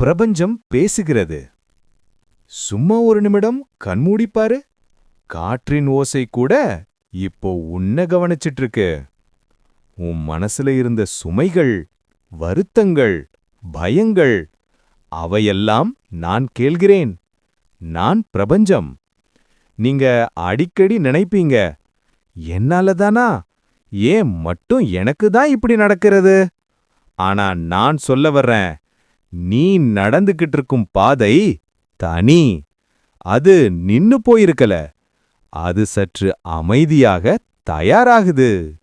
பிரபஞ்சம் பேசுகிறது. சும்மா ஒரு நிமிடம் கண்மூடிப்பாரு காற்றின் ஓசை கூட இப்போ உன்ன கவனிச்சிட்டு இருக்கு உன் மனசுல இருந்த சுமைகள் வருத்தங்கள் பயங்கள் அவையெல்லாம் நான் கேள்கிறேன். நான் பிரபஞ்சம். நீங்க அடிக்கடி நினைப்பீங்க என்னால தானா? ஏன் மட்டும் எனக்கு தான் இப்படி நடக்கிறது? ஆனா நான் சொல்ல வர்றேன் நீ நடந்துகிட்டு இருக்கும் பாதை தனி. அது நின்னு போயிருக்கல. அது சற்று அமைதியாக தயாராகுது.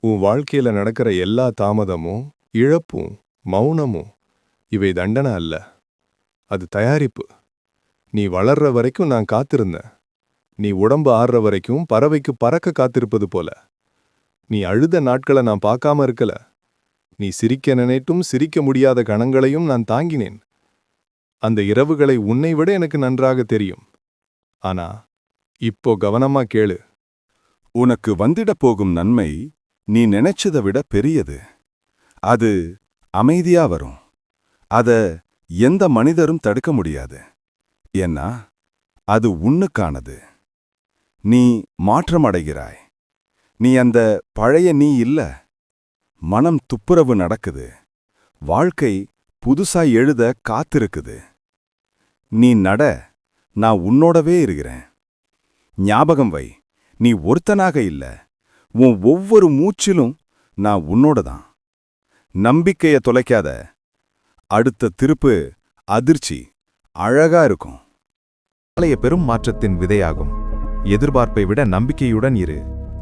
உன் வாழ்க்கையில நடக்கிற எல்லா தாமதமும் இழப்பும் மௌனமும் இவை தண்டனை அல்ல. அது தயாரிப்பு. நீ வளர்ற வரைக்கும் நான் காத்திருந்தேன். நீ உடம்பு ஆடுற வரைக்கும் பறவைக்கு பறக்க காத்திருப்பது போல. நீ அழுத நாட்களை நான் பார்க்காம இருக்கல. நீ சிரிக்க நினைட்டும் சிரிக்க முடியாத கணங்களையும் நான் தாங்கினேன். அந்த இரவுகளை உன்னை விட எனக்கு நன்றாக தெரியும். ஆனா இப்போ கவனமா கேளு. உனக்கு வந்திடப் போகும் நன்மை நீ நினைச்சதை விட பெரியது. அது அமைதியா வரும். அத எந்த மனிதரும் தடுக்க முடியாது. ஏன்னா அது உன்னுக்கானது. நீ மாற்றமடைகிறாய். நீ அந்த பழைய நீ இல்ல. மனம் துப்புரவு நடக்குது. வாழ்க்கை புதுசா எழுத காத்திருக்குது. நீ நட நான் உன்னோடவே இருக்கிறேன். ஞாபகம் வை நீ ஒருத்தனாக இல்ல. உன் ஒவ்வொரு மூச்சிலும் நான் உன்னோட தான் நம்பிக்கைய தொலைக்காத. அடுத்த திருப்பு அதிர்ச்சி அழகா இருக்கும். நாளைய பெரும் மாற்றத்தின் விதையாகும். எதிர்பார்ப்பை விட நம்பிக்கையுடன் இரு.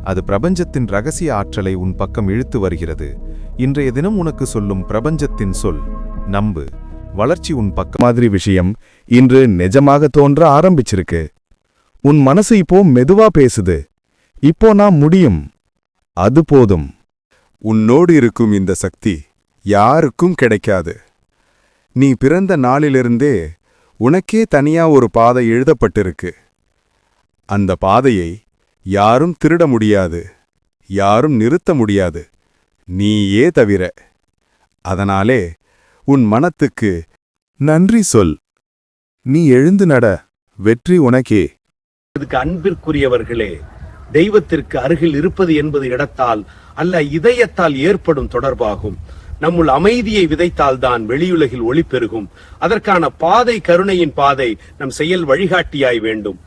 அது பிரபஞ்சத்தின் ரகசிய ஆற்றலை உன் பக்கம் இழுத்து வருகிறது. இன்றைய தினம் உனக்கு சொல்லும் பிரபஞ்சத்தின் சொல் நம்பு வளர்ச்சி உன் பக்கம். மாதிரி விஷயம் இன்று நிஜமாக தோன்ற ஆரம்பிச்சிருக்கு. உன் மனசு இப்போ மெதுவா பேசுது. இப்போ நான் முடியும். அது போதும். உன்னோடு இருக்கும் இந்த சக்தி யாருக்கும் கிடைக்காது. நீ பிறந்த நாளிலிருந்தே உனக்கே தனியா ஒரு பாதை எழுதப்பட்டிருக்கு. அந்த பாதையை யாரும் திருட முடியாது யாரும் நிறுத்த முடியாது. நீயே தவிர. அதனாலே உன் மனத்துக்கு நன்றி சொல். நீ எழுந்து நட வெற்றி உனக்கே. இதுக்கு அன்பிற்குரியவர்களே தெய்வத்திற்கு அருகில் இருப்பது என்பது இடத்தால் அல்ல இதயத்தால் ஏற்படும் தொடர்பாகும். நம்முள் அமைதியை விதைத்தால் தான் வெளியுலகில் ஒளி பெருகும். அதற்கான பாதை கருணையின் பாதை நம் செயல் வழிகாட்டியாய் வேண்டும்.